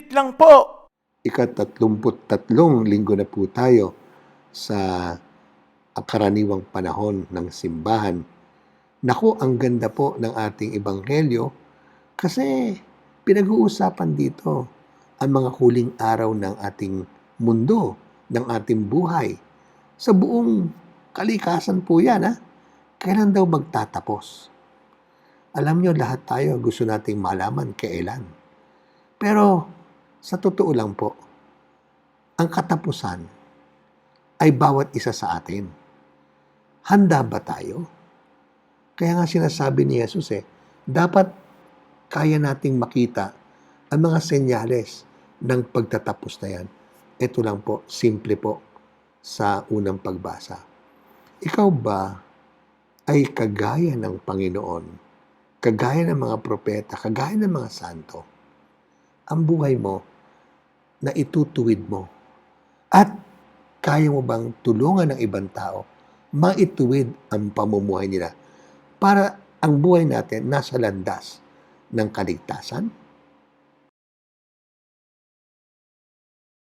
Saglit lang po. ikatatlumput-tatlong linggo na po tayo sa karaniwang panahon ng simbahan. Naku, ang ganda po ng ating ebanghelyo kasi pinag-uusapan dito ang mga huling araw ng ating mundo, ng ating buhay. Sa buong kalikasan po yan, ha? Kailan daw magtatapos? Alam nyo, lahat tayo gusto nating malaman kailan. Pero sa totoo lang po, ang katapusan ay bawat isa sa atin. Handa ba tayo? Kaya nga sinasabi ni Jesus eh, dapat kaya nating makita ang mga senyales ng pagtatapos na yan. Ito lang po, simple po sa unang pagbasa. Ikaw ba ay kagaya ng Panginoon, kagaya ng mga propeta, kagaya ng mga santo? Ang buhay mo na itutuwid mo at kaya mo bang tulungan ng ibang tao maituwid ang pamumuhay nila para ang buhay natin nasa landas ng kaligtasan?